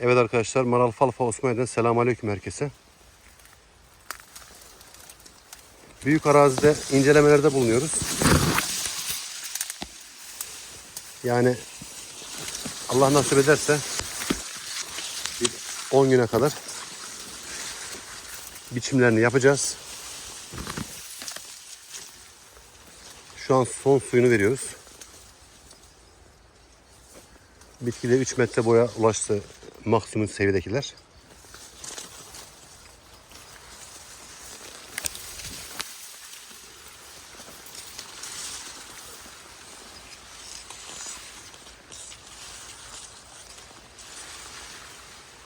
Evet arkadaşlar Maral Falfa Osmaniye'den selamun aleyküm herkese. Büyük arazide incelemelerde bulunuyoruz. Yani Allah nasip ederse bir 10 güne kadar biçimlerini yapacağız. Şu an son suyunu veriyoruz. Bitkide 3 metre boya ulaştı maksimum seviyedekiler.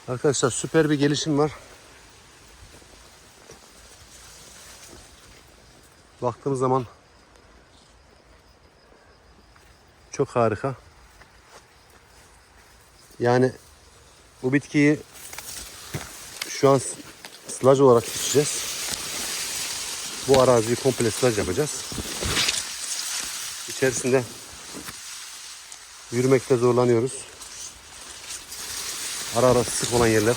Arkadaşlar süper bir gelişim var. Baktığımız zaman çok harika. Yani bu bitkiyi şu an sılaj olarak biçeceğiz. Bu araziyi komple sılaj yapacağız. İçerisinde yürümekte zorlanıyoruz. Ara ara sık olan yerler.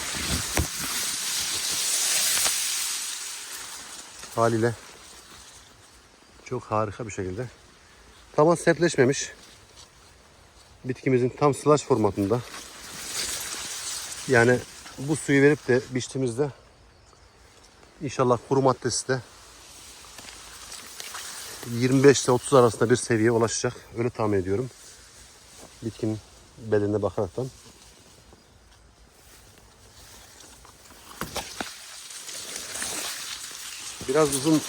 Haliyle çok harika bir şekilde. Taban sertleşmemiş. Bitkimizin tam sılaj formatında. Yani bu suyu verip de biçtiğimizde inşallah kuru maddesi de 25 ile 30 arasında bir seviyeye ulaşacak. Öyle tahmin ediyorum. Bitkinin bedenine bakaraktan. Biraz uzun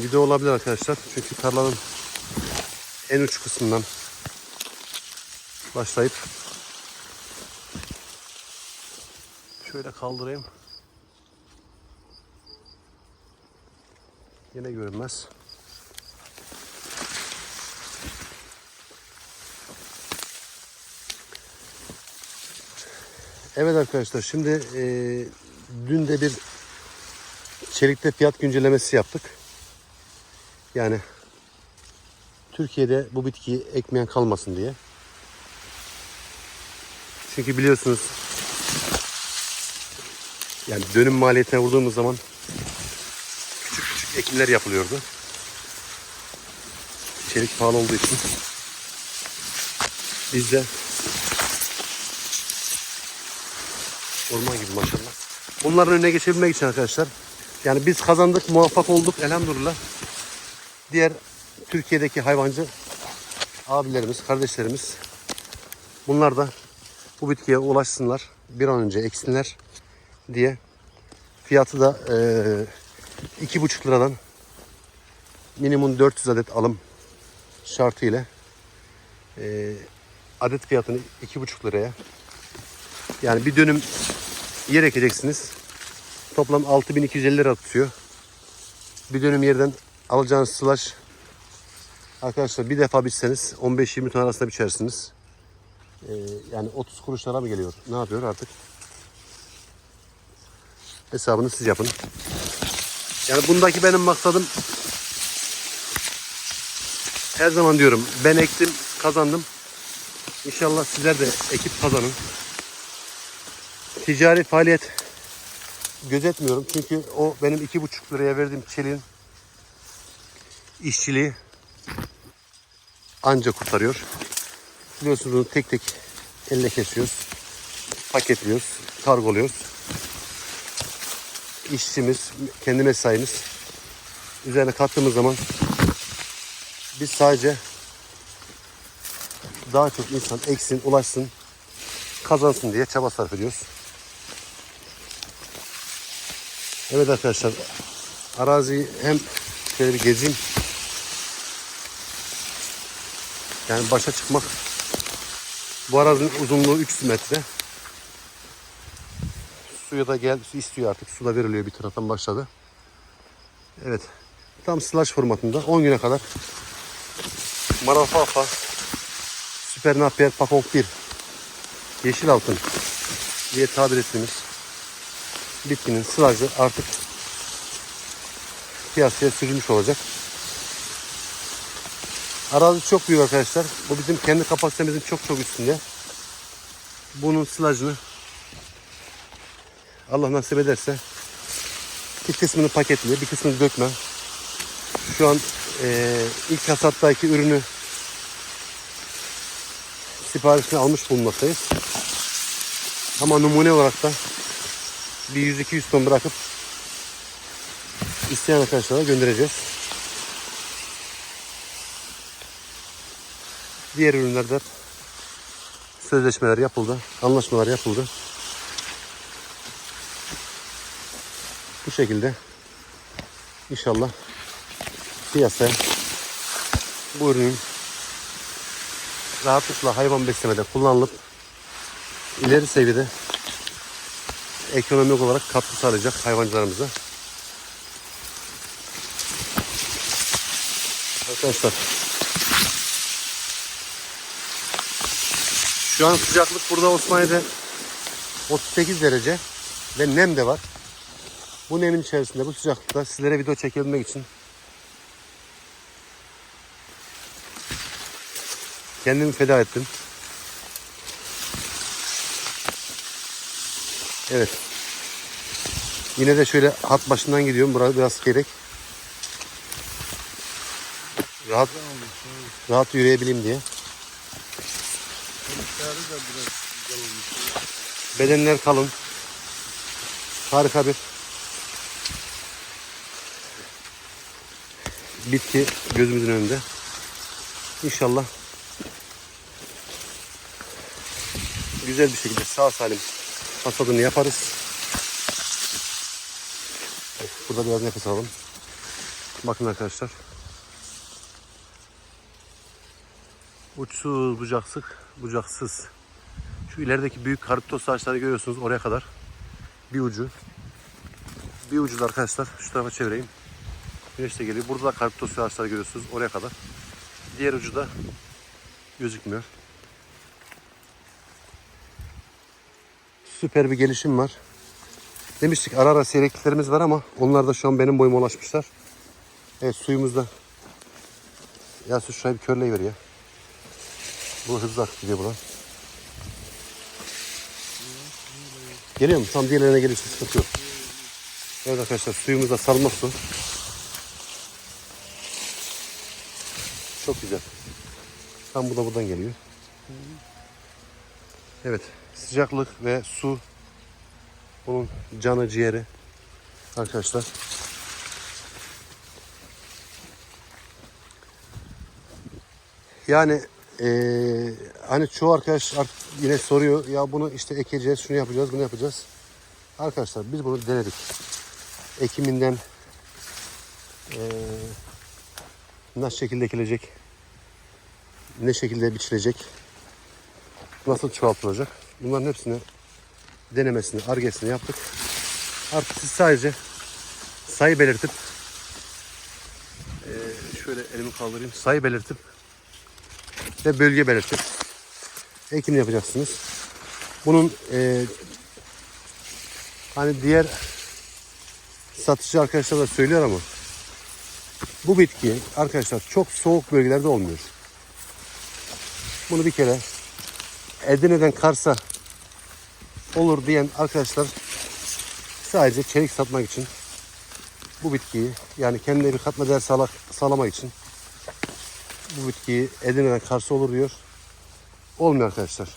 video olabilir arkadaşlar. Çünkü tarlanın en uç kısmından başlayıp şöyle kaldırayım. Yine görünmez. Evet arkadaşlar şimdi e, dün de bir çelikte fiyat güncellemesi yaptık. Yani Türkiye'de bu bitkiyi ekmeyen kalmasın diye. Çünkü biliyorsunuz yani dönüm maliyetine vurduğumuz zaman küçük küçük ekimler yapılıyordu. Çelik pahalı olduğu için biz de orman gibi maşallah. Bunların önüne geçebilmek için arkadaşlar yani biz kazandık, muvaffak olduk elhamdülillah. Diğer Türkiye'deki hayvancı abilerimiz, kardeşlerimiz bunlar da bu bitkiye ulaşsınlar. Bir an önce eksinler diye fiyatı da iki buçuk liradan minimum 400 adet alım şartı ile eee, adet fiyatını iki buçuk liraya yani bir dönüm yer ekeceksiniz. Toplam 6250 lira tutuyor. Bir dönüm yerden alacağınız sılaş arkadaşlar bir defa biçseniz 15-20 ton arasında biçersiniz. Ee, yani 30 kuruşlara mı geliyor? Ne yapıyor artık? Hesabını siz yapın. Yani bundaki benim maksadım her zaman diyorum ben ektim kazandım. İnşallah sizler de ekip kazanın. Ticari faaliyet gözetmiyorum. Çünkü o benim iki buçuk liraya verdiğim çeliğin işçiliği anca kurtarıyor. Biliyorsunuz tek tek elle kesiyoruz. Paketliyoruz. Kargoluyoruz. İşçimiz, kendi mesaimiz üzerine kattığımız zaman biz sadece daha çok insan eksin, ulaşsın, kazansın diye çaba sarf ediyoruz. Evet arkadaşlar araziyi hem şöyle bir gezeyim. Yani başa çıkmak bu arazinin uzunluğu 300 metre. Suya da gel, su istiyor artık. Su da veriliyor bir taraftan başladı. Evet. Tam slash formatında 10 güne kadar Maralfafa Süper Napier Papok 1 Yeşil altın diye tabir ettiğimiz bitkinin sılajı artık piyasaya sürülmüş olacak. Arazi çok büyük arkadaşlar. Bu bizim kendi kapasitemizin çok çok üstünde. Bunun sılajını Allah nasip ederse bir kısmını paketli, bir kısmını dökme. Şu an eee, ilk hasattaki ürünü siparişini almış bulunmaktayız. Ama numune olarak da bir 100-200 ton bırakıp isteyen arkadaşlara göndereceğiz. Diğer ürünlerde sözleşmeler yapıldı, anlaşmalar yapıldı. Şekilde inşallah piyasaya bu ürünün rahatlıkla hayvan beslemede kullanılıp ileri seviyede ekonomik olarak katkı sağlayacak hayvancılarımıza. Arkadaşlar şu an sıcaklık burada Osmaniye'de 38 derece ve nem de var. Bu nemin içerisinde bu sıcaklıkta sizlere video çekebilmek için kendimi feda ettim. Evet. Yine de şöyle hat başından gidiyorum. Burası biraz gerek. Rahat rahat yürüyebileyim diye. Bedenler kalın. Harika bir bitki gözümüzün önünde. İnşallah güzel bir şekilde sağ salim hasadını yaparız. Burada biraz nefes alalım. Bakın arkadaşlar. Uçsuz bucaksız, bucaksız. Şu ilerideki büyük karitos ağaçları görüyorsunuz oraya kadar. Bir ucu. Bir ucu da arkadaşlar şu tarafa çevireyim. Güneş de geliyor. Burada da karitos ağaçları görüyorsunuz oraya kadar. Diğer ucu da gözükmüyor. Süper bir gelişim var. Demiştik ara ara seyrekliklerimiz var ama onlar da şu an benim boyuma ulaşmışlar. Evet suyumuzda. Ya su şurayı bir körleyiver ya. Bu hızlı akıp gidiyor buna. Geliyor mu? Tam diğerlerine gelirse sıkıntı yok. Evet arkadaşlar suyumuz da salma su. Çok güzel. Tam bu da buradan geliyor. Evet sıcaklık ve su bunun canı ciğeri arkadaşlar. Yani eee, hani çoğu arkadaş yine soruyor ya bunu işte ekeceğiz, şunu yapacağız, bunu yapacağız. Arkadaşlar biz bunu denedik. Ekiminden eee nasıl şekilde ekilecek, ne şekilde biçilecek, nasıl çoğaltılacak. Bunların hepsini denemesini, argesini yaptık. Artık siz sadece sayı belirtip şöyle elimi kaldırayım. Sayı belirtip ve bölge belirtip ekim yapacaksınız. Bunun eee, hani diğer satıcı arkadaşlar da söylüyor ama bu bitki arkadaşlar çok soğuk bölgelerde olmuyor. Bunu bir kere Edirne'den Kars'a olur diyen arkadaşlar sadece çelik satmak için bu bitkiyi yani kendine bir katma değer sağla- sağlamak için bu bitkiyi Edirne'den Kars'a olur diyor. Olmuyor arkadaşlar.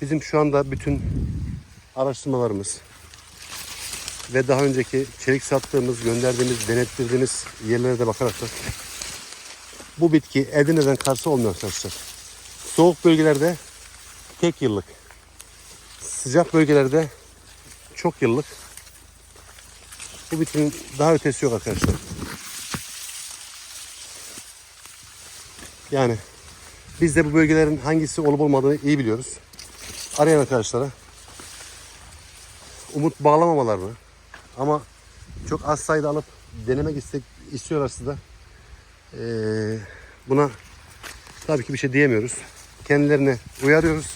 Bizim şu anda bütün araştırmalarımız ve daha önceki çelik sattığımız, gönderdiğimiz, denettirdiğimiz yerlere de bakarak da bu bitki Edirne'den Kars'a olmuyor arkadaşlar. Soğuk bölgelerde tek yıllık. Sıcak bölgelerde çok yıllık. Bu bitkinin daha ötesi yok arkadaşlar. Yani biz de bu bölgelerin hangisi olup olmadığını iyi biliyoruz. Arayan arkadaşlara umut bağlamamalarını ama çok az sayıda alıp denemek istek, istiyorlarsa da eee, buna tabii ki bir şey diyemiyoruz. Kendilerine uyarıyoruz.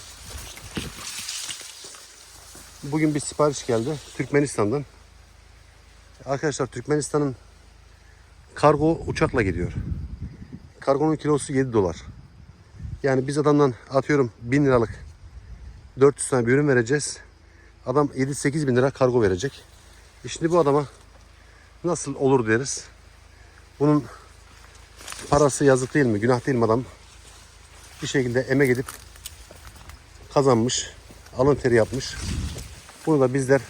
Bugün bir sipariş geldi Türkmenistan'dan. Arkadaşlar Türkmenistan'ın kargo uçakla gidiyor. Kargonun kilosu 7 dolar. Yani biz adamdan atıyorum 1000 liralık 400 tane bir ürün vereceğiz. Adam 7-8 bin lira kargo verecek. E şimdi bu adama nasıl olur deriz. Bunun parası yazık değil mi? Günah değil mi adam? Bir şekilde emek edip kazanmış. Alın teri yapmış. Bunu da bizler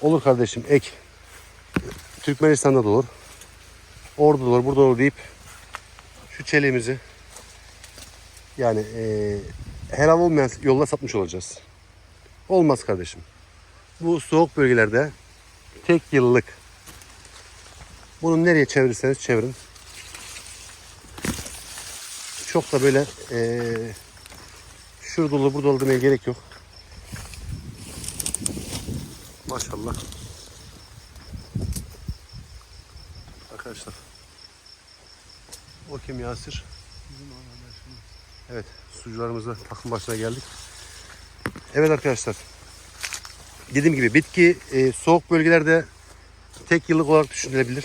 olur kardeşim ek Türkmenistan'da da olur. Orada da olur, burada olur deyip şu çeliğimizi yani eee helal olmayan yolla satmış olacağız. Olmaz kardeşim. Bu soğuk bölgelerde tek yıllık. Bunu nereye çevirirseniz çevirin. Çok da böyle eee şurada olur burada olur demeye gerek yok. Maşallah. Arkadaşlar. O kim Yasir? Evet, sucularımızla takım başına geldik. Evet arkadaşlar. Dediğim gibi bitki e, soğuk bölgelerde tek yıllık olarak düşünülebilir.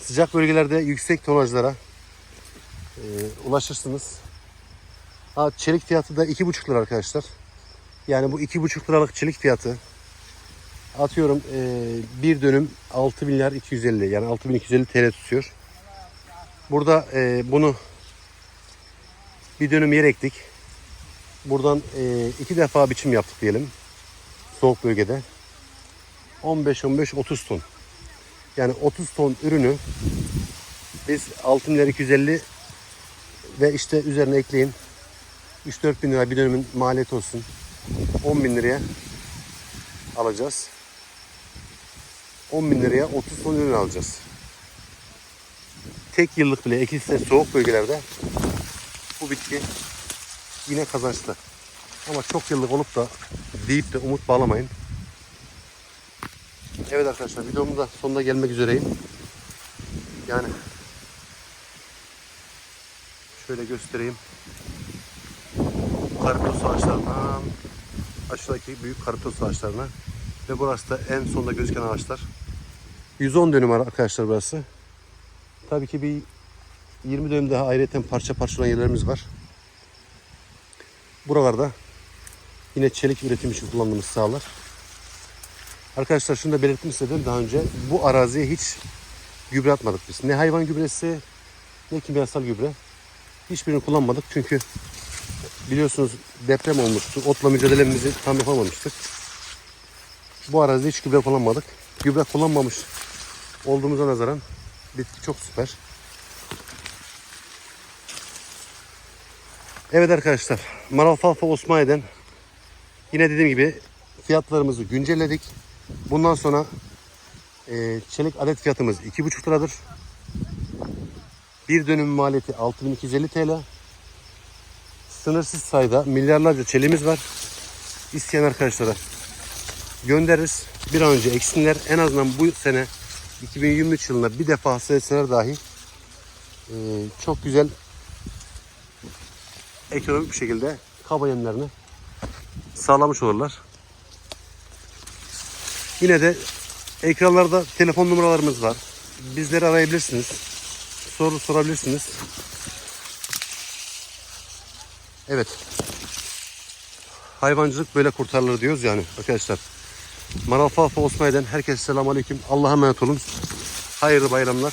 Sıcak bölgelerde yüksek tonajlara e, ulaşırsınız. Ha, çelik fiyatı da 2,5 lira arkadaşlar. Yani bu 2,5 liralık çelik fiyatı atıyorum e, bir dönüm 6 milyar 250 yani 6250 TL tutuyor. Burada e, bunu bir dönüm yer ektik. Buradan e, iki defa biçim yaptık diyelim. Soğuk bölgede. 15-15-30 ton. Yani 30 ton ürünü biz 6 milyar 250 ve işte üzerine ekleyin 3-4 bin lira bir dönümün maliyeti olsun. 10 bin liraya alacağız. 10 bin liraya 30 ton ürün alacağız. Tek yıllık bile ekilse soğuk bölgelerde bu bitki yine kazançlı. Ama çok yıllık olup da deyip de umut bağlamayın. Evet arkadaşlar videomun da sonuna gelmek üzereyim. Yani şöyle göstereyim. Karitos ağaçlarından aşağıdaki büyük karitos ağaçlarına ve burası da en sonda gözüken ağaçlar. 110 dönüm arkadaşlar burası. Tabii ki bir 20 dönüm daha ayrıca parça parça olan yerlerimiz var. Buralarda yine çelik üretim için kullandığımız sahalar. Arkadaşlar şunu da belirtmek istedim daha önce. Bu araziye hiç gübre atmadık biz. Ne hayvan gübresi ne kimyasal gübre. Hiçbirini kullanmadık çünkü biliyorsunuz deprem olmuştu. Otla mücadelemizi tam yapamamıştık. Bu arazide hiç gübre kullanmadık. Gübre kullanmamış olduğumuza nazaran bitki çok süper. Evet arkadaşlar, Maralfalfa Osmaniye'den yine dediğim gibi fiyatlarımızı güncelledik. Bundan sonra e, çelik adet fiyatımız 2,5 liradır. Bir dönüm maliyeti 6250 TL. Sınırsız sayıda milyarlarca çeliğimiz var. İsteyen arkadaşlara göndeririz. Bir an önce eksinler. En azından bu sene 2023 yılında bir defa sesler dahi e, çok güzel ekonomik bir şekilde kaba yemlerini sağlamış olurlar. Yine de ekranlarda telefon numaralarımız var. Bizleri arayabilirsiniz. Soru sorabilirsiniz. Evet. Hayvancılık böyle kurtarılır diyoruz yani arkadaşlar. Maralfafa Osmaniye'den herkese selamun aleyküm. Allah'a emanet olun. Hayırlı bayramlar.